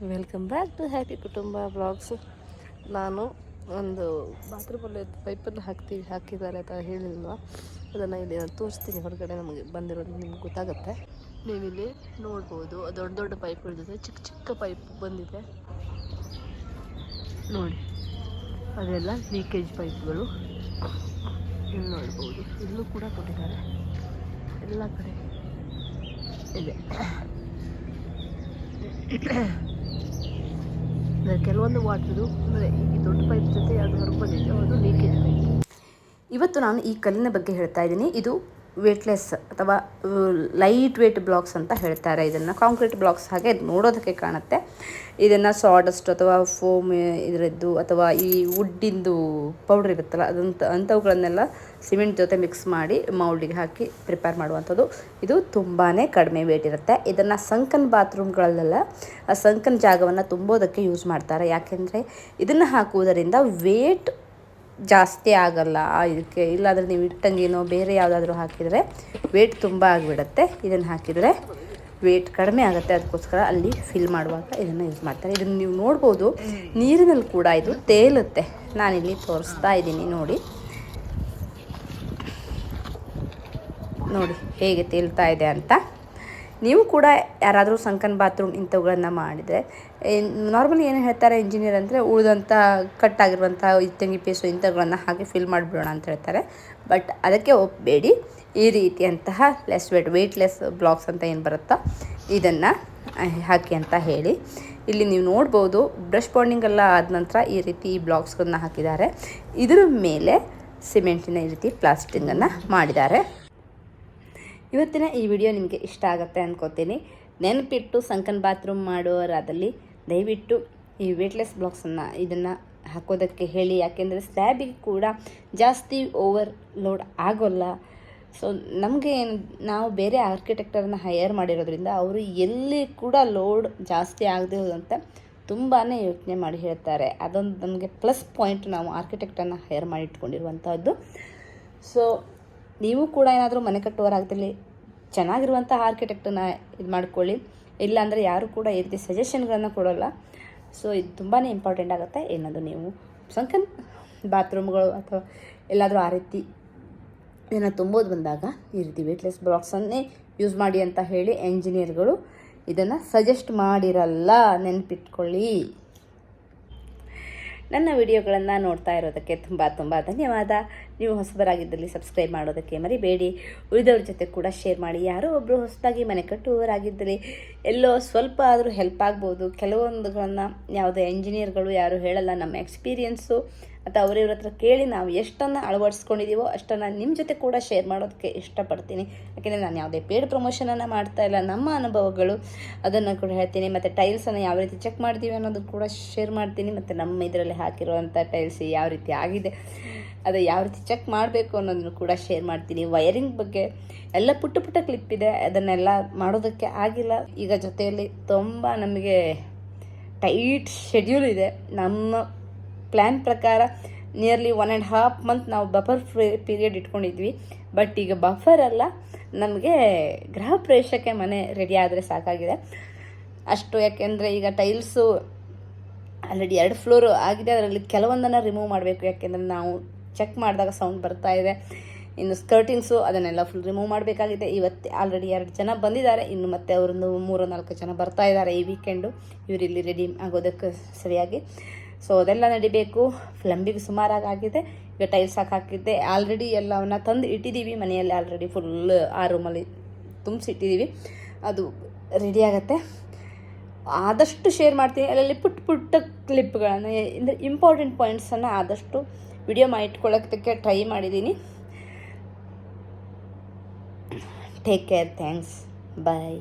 Welcome back to happy Kutumba blogs ನಾನು ಒಂದು ಬಾತ್ರೂಮಲ್ಲಿ ಪೈಪನ್ನು ಹಾಕ್ತೀವಿ, ಹಾಕಿದ್ದಾರೆ ಅಂತ ಹೇಳಿಲ್ವಾ? ಅದನ್ನು ಇಲ್ಲಿ ನಾನು ತೋರಿಸ್ತೀನಿ. ಹೊರಗಡೆ ನಮಗೆ ಬಂದಿರೋದು ನಿಮ್ಗೆ ಗೊತ್ತಾಗುತ್ತೆ. ನೀವಿಲ್ಲಿ ನೋಡ್ಬೋದು, ದೊಡ್ಡ ದೊಡ್ಡ ಪೈಪ್ ಇಳಿದಿದೆ ಚಿಕ್ಕ ಚಿಕ್ಕ ಪೈಪ್ ಬಂದಿದೆ. ನೋಡಿ, ಅದೆಲ್ಲ ಲೀಕೇಜ್ ಪೈಪ್ಗಳು. ಇಲ್ಲಿ ನೋಡ್ಬೋದು, ಇಲ್ಲೂ ಕೂಡ ಕೊಟ್ಟಿದ್ದಾರೆ. ಎಲ್ಲ ಕಡೆ ಇದೆ. ಅಂದ್ರೆ ಕೆಲವೊಂದು ವಾಟ್ರದು ಅಂದರೆ ಈ ದೊಡ್ಡ ಪೈಪ್ ಜೊತೆ ಅದು ಹೊರಗೆ ಬಂದಿದೆ ಅದು ಲೀಕೇಜ್ ಪೈಪ್ ಇವತ್ತು ನಾನು ಈ ಕಲ್ಲಿನ ಬಗ್ಗೆ ಹೇಳ್ತಾ ಇದ್ದೀನಿ. ಇದು ವೇಟ್ಲೆಸ್ ಅಥವಾ ಲೈಟ್ ವೇಟ್ ಬ್ಲಾಕ್ಸ್ ಅಂತ ಹೇಳ್ತಾರೆ. ಇದನ್ನು ಕಾಂಕ್ರೀಟ್ ಬ್ಲಾಕ್ಸ್ ಹಾಗೆ ನೋಡೋದಕ್ಕೆ ಕಾಣುತ್ತೆ. ಇದನ್ನು ಸಾಡಸ್ಟ್ ಅಥವಾ ಫೋಮ್ ಇದರದ್ದು ಅಥವಾ ಈ ವುಡ್ಡಿಂದು ಪೌಡ್ರ್ ಇರುತ್ತಲ್ಲ, ಅದಂತ, ಅಂಥವುಗಳನ್ನೆಲ್ಲ ಸಿಮೆಂಟ್ ಜೊತೆ ಮಿಕ್ಸ್ ಮಾಡಿ ಮೌಲ್ಡಿಗೆ ಹಾಕಿ ಪ್ರಿಪೇರ್ ಮಾಡುವಂಥದ್ದು. ಇದು ತುಂಬಾ ಕಡಿಮೆ ವೇಟ್ ಇರುತ್ತೆ. ಇದನ್ನು ಸಂಕನ್ ಬಾತ್ರೂಮ್ಗಳಲ್ಲೆಲ್ಲ ಆ ಸಂಕನ್ ಜಾಗವನ್ನು ತುಂಬೋದಕ್ಕೆ ಯೂಸ್ ಮಾಡ್ತಾರೆ. ಯಾಕೆಂದರೆ ಇದನ್ನು ಹಾಕುವುದರಿಂದ ವೇಟ್ ಜಾಸ್ತಿ ಆಗಲ್ಲ ಇದಕ್ಕೆ. ಇಲ್ಲಾಂದರೆ ನೀವು ಇಟ್ಟಂಗೇನೋ ಬೇರೆ ಯಾವುದಾದ್ರೂ ಹಾಕಿದರೆ ವೇಟ್ ತುಂಬ ಆಗಿಬಿಡತ್ತೆ. ಇದನ್ನು ಹಾಕಿದರೆ ವೇಟ್ ಕಡಿಮೆ ಆಗುತ್ತೆ. ಅದಕ್ಕೋಸ್ಕರ ಅಲ್ಲಿ ಫಿಲ್ ಮಾಡುವಾಗ ಇದನ್ನು ಯೂಸ್ ಮಾಡ್ತಾರೆ. ಇದನ್ನು ನೀವು ನೋಡ್ಬೋದು, ನೀರಿನಲ್ಲಿ ಕೂಡ ಇದು ತೇಲುತ್ತೆ. ನಾನಿಲ್ಲಿ ತೋರಿಸ್ತಾ ಇದ್ದೀನಿ, ನೋಡಿ. ನೋಡಿ, ಹೇಗೆ ತೇಲ್ತಾ ಇದೆ ಅಂತ. ನೀವು ಕೂಡ ಯಾರಾದರೂ ಸಂಕನ್ ಬಾತ್ರೂಮ್ ಇಂಥವುಗಳನ್ನು ಮಾಡಿದರೆ ನಾರ್ಮಲಿ ಏನು ಹೇಳ್ತಾರೆ ಇಂಜಿನಿಯರ್ ಅಂದರೆ ಉಳಿದಂಥ ಕಟ್ಟಾಗಿರುವಂಥ ಇತ್ತಂಗಿ ಪೀಸು ಇಂಥವುಗಳನ್ನು ಹಾಗೆ ಫಿಲ್ ಮಾಡಿಬಿಡೋಣ ಅಂತ ಹೇಳ್ತಾರೆ. ಬಟ್ ಅದಕ್ಕೆ ಒಪ್ಪಬೇಡಿ ಈ ರೀತಿಯಂತಹ ಲೆಸ್ ವೇಟ್ ವೆಯ್ಟ್ಲೆಸ್ ಬ್ಲಾಕ್ಸ್ ಅಂತ ಏನು ಬರುತ್ತಾ ಇದನ್ನು ಹಾಕಿ ಅಂತ ಹೇಳಿ. ಇಲ್ಲಿ ನೀವು ನೋಡ್ಬೋದು ಬ್ರಷ್ ಎಲ್ಲ ಆದ ನಂತರ ಈ ರೀತಿ ಈ ಬ್ಲಾಕ್ಸ್ಗಳನ್ನ ಹಾಕಿದ್ದಾರೆ. ಇದರ ಮೇಲೆ ಸಿಮೆಂಟಿನ ಈ ರೀತಿ ಪ್ಲಾಸ್ಟಿಂಗನ್ನು ಮಾಡಿದ್ದಾರೆ. ಇವತ್ತಿನ ಈ ವಿಡಿಯೋ ನಿಮಗೆ ಇಷ್ಟ ಆಗುತ್ತೆ ಅಂದ್ಕೋತೀನಿ ನೆನಪಿಟ್ಟು ಸಂಕನ್ ಬಾತ್ರೂಮ್ ಮಾಡೋರಾದಲ್ಲಿ ದಯವಿಟ್ಟು ಈ ವೇಟ್ಲೆಸ್ ಬ್ಲಾಕ್ಸನ್ನು ಇದನ್ನು ಹಾಕೋದಕ್ಕೆ ಹೇಳಿ. ಯಾಕೆಂದರೆ ಸ್ಲ್ಯಾಬಿಗೆ ಕೂಡ ಜಾಸ್ತಿ ಓವರ್ ಲೋಡ್ ಆಗೋಲ್ಲ. ಸೊ ನಮಗೆ ನಾವು ಬೇರೆ ಆರ್ಕಿಟೆಕ್ಟರನ್ನು ಹೈಯರ್ ಮಾಡಿರೋದ್ರಿಂದ ಅವರು ಎಲ್ಲಿ ಕೂಡ ಲೋಡ್ ಜಾಸ್ತಿ ಆಗದೆ ಅಂತ ತುಂಬಾ ಯೋಚನೆ ಮಾಡಿ ಹೇಳ್ತಾರೆ. ಅದೊಂದು ನಮಗೆ ಪ್ಲಸ್ ಪಾಯಿಂಟ್ ನಾವು ಆರ್ಕಿಟೆಕ್ಟನ್ನು ಹೈಯರ್ ಮಾಡಿ ಇಟ್ಕೊಂಡಿರುವಂಥದ್ದು ಸೊ ನೀವು ಕೂಡ ಏನಾದರೂ ಮನೆ ಕಟ್ಟುವರಾಗದಲ್ಲಿ ಚೆನ್ನಾಗಿರುವಂಥ ಆರ್ಕಿಟೆಕ್ಟನ್ನ ಇದು ಮಾಡ್ಕೊಳ್ಳಿ. ಇಲ್ಲಾಂದರೆ ಯಾರು ಕೂಡ ಈ ರೀತಿ ಸಜೆಷನ್ಗಳನ್ನು ಕೊಡೋಲ್ಲ. ಸೊ, ಇದು ತುಂಬಾ ಇಂಪಾರ್ಟೆಂಟ್ ಆಗುತ್ತೆ. ಏನಾದರೂ ನೀವು ಸಂಕನ್ ಬಾತ್ರೂಮ್ಗಳು ಅಥವಾ ಎಲ್ಲಾದರೂ ಆ ರೀತಿ ಇದನ್ನು ತುಂಬೋದು ಬಂದಾಗ ಈ ರೀತಿ ವೇಟ್ಲೆಸ್ ಬ್ಲಾಕ್ಸನ್ನೇ ಯೂಸ್ ಮಾಡಿ ಅಂತ ಹೇಳಿ ಎಂಜಿನಿಯರ್ಗಳು ಇದನ್ನು ಸಜೆಸ್ಟ್ ಮಾಡಿರಲ್ಲ. ನೆನಪಿಟ್ಕೊಳ್ಳಿ. ನನ್ನ ವಿಡಿಯೋಗಳನ್ನು ನೋಡ್ತಾ ಇರೋದಕ್ಕೆ ತುಂಬ ತುಂಬ ಧನ್ಯವಾದ. ನೀವು ಹೊಸಬರಾಗಿದ್ದಲ್ಲಿ ಸಬ್ಸ್ಕ್ರೈಬ್ ಮಾಡೋದಕ್ಕೆ ಮರಿಬೇಡಿ. ಉಳಿದವ್ರ ಜೊತೆ ಕೂಡ ಶೇರ್ ಮಾಡಿ. ಯಾರೋ ಒಬ್ಬರು ಹೊಸದಾಗಿ ಮನೆ ಕಟ್ಟುವವರಾಗಿದ್ದಲ್ಲಿ ಎಲ್ಲೋ ಸ್ವಲ್ಪ ಆದರೂ ಹೆಲ್ಪ್ ಆಗ್ಬೋದು. ಕೆಲವೊಂದುಗಳನ್ನು ಯಾವುದೇ ಎಂಜಿನಿಯರ್ಗಳು ಯಾರು ಹೇಳಲ್ಲ. ನಮ್ಮ ಎಕ್ಸ್ಪೀರಿಯನ್ಸು ಅಥವಾ ಅವರಿವ್ರ ಹತ್ರ ಕೇಳಿ ನಾವು ಎಷ್ಟನ್ನು ಅಳವಡಿಸ್ಕೊಂಡಿದ್ದೀವೋ ಅಷ್ಟನ್ನು ನಿಮ್ಮ ಜೊತೆ ಕೂಡ ಶೇರ್ ಮಾಡೋದಕ್ಕೆ ಇಷ್ಟಪಡ್ತೀನಿ. ಯಾಕೆಂದರೆ ನಾನು ಯಾವುದೇ ಪೇಡ್ ಪ್ರಮೋಷನನ್ನು ಮಾಡ್ತಾ ಇಲ್ಲ. ನಮ್ಮ ಅನುಭವಗಳು ಅದನ್ನು ಕೂಡ ಹೇಳ್ತೀನಿ. ಮತ್ತು ಟೈಲ್ಸನ್ನು ಯಾವ ರೀತಿ ಚೆಕ್ ಮಾಡ್ತೀವಿ ಅನ್ನೋದು ಕೂಡ ಶೇರ್ ಮಾಡ್ತೀನಿ. ಮತ್ತು ನಮ್ಮ ಇದರಲ್ಲಿ ಹಾಕಿರುವಂಥ ಟೈಲ್ಸ್ ಯಾವ ರೀತಿ ಆಗಿದೆ, ಅದು ಯಾವ ರೀತಿ ಚೆಕ್ ಮಾಡಬೇಕು ಅನ್ನೋದನ್ನು ಕೂಡ ಶೇರ್ ಮಾಡ್ತೀನಿ. ವೈರಿಂಗ್ ಬಗ್ಗೆ ಎಲ್ಲ ಪುಟ್ಟ ಪುಟ್ಟ ಕ್ಲಿಪ್ ಇದೆ. ಅದನ್ನೆಲ್ಲ ಮಾಡೋದಕ್ಕೆ ಆಗಿಲ್ಲ. ಈಗ ಜೊತೆಯಲ್ಲಿ ತುಂಬ ನಮಗೆ ಟೈಟ್ ಶೆಡ್ಯೂಲ್ ಇದೆ. ನಮ್ಮ ಪ್ಲ್ಯಾನ್ ಪ್ರಕಾರ nearly one and half month ನಾವು ಬಫರ್ ಫ್ರೀ ಪೀರಿಯಡ್ ಇಟ್ಕೊಂಡಿದ್ವಿ. ಬಟ್ ಈಗ ಬಫರ್ ಅಲ್ಲ, ನಮಗೆ ಗೃಹ ಪ್ರವೇಶಕ್ಕೆ ಮನೆ ರೆಡಿ ಆದರೆ ಸಾಕಾಗಿದೆ. ಅಷ್ಟು ಯಾಕೆಂದರೆ ಈಗ ಟೈಲ್ಸು ಆಲ್ರೆಡಿ ಎರಡು ಫ್ಲೋರ್ ಆಗಿದೆ, ಅದರಲ್ಲಿ ಕೆಲವೊಂದನ್ನು ರಿಮೂವ್ ಮಾಡಬೇಕು. ಯಾಕೆಂದರೆ ನಾವು ಚೆಕ್ ಮಾಡಿದಾಗ ಸೌಂಡ್ ಬರ್ತಾ ಇದೆ. ಇನ್ನು ಸ್ಕರ್ಟಿಂಗ್ಸು ಅದನ್ನೆಲ್ಲ ಫುಲ್ ರಿಮೂವ್ ಮಾಡಬೇಕಾಗಿದೆ. ಇವತ್ತು ಆಲ್ರೆಡಿ ಎರಡು ಜನ ಬಂದಿದ್ದಾರೆ. ಇನ್ನು ಮತ್ತೆ ಅವರೊಂದು ಮೂರು ನಾಲ್ಕು ಜನ ಬರ್ತಾ ಇದ್ದಾರೆ ಈ ವೀಕೆಂಡು ಇವರಿಲ್ಲಿ ರೆಡಿ ಆಗೋದಕ್ಕೆ ಸರಿಯಾಗಿ ಸೊ ಅದೆಲ್ಲ ನಡಿಬೇಕು. ಫ್ಲಂಬಿಗೆ ಸುಮಾರಾಗಿ ಆಗಿದೆ ಈಗ ಟೈಲ್ಸ್ ಹಾಕಿದ್ದೆ. ಆಲ್ರೆಡಿ ಎಲ್ಲವನ್ನ ತಂದು ಇಟ್ಟಿದ್ದೀವಿ ಮನೆಯಲ್ಲಿ ಆಲ್ರೆಡಿ ಫುಲ್ ಆ ರೂಮಲ್ಲಿ ತುಂಬಿಸಿಟ್ಟಿದ್ದೀವಿ ಅದು ರೆಡಿ ಆಗುತ್ತೆ. ಆದಷ್ಟು ಶೇರ್ ಮಾಡ್ತೀನಿ. ಅಲ್ಲಲ್ಲಿ ಪುಟ್ಟ ಪುಟ್ಟ ಕ್ಲಿಪ್ಗಳನ್ನು ಅಂದರೆ ಇಂಪಾರ್ಟೆಂಟ್ ಪಾಯಿಂಟ್ಸನ್ನು ಆದಷ್ಟು ವಿಡಿಯೋ ಮಾಡಿ ಇಟ್ಕೊಳ್ಳೋದಕ್ಕೆ ಟ್ರೈ ಮಾಡಿದ್ದೀನಿ ಟೇಕ್ ಕೇರ್ ಥ್ಯಾಂಕ್ಸ್ ಬಾಯ್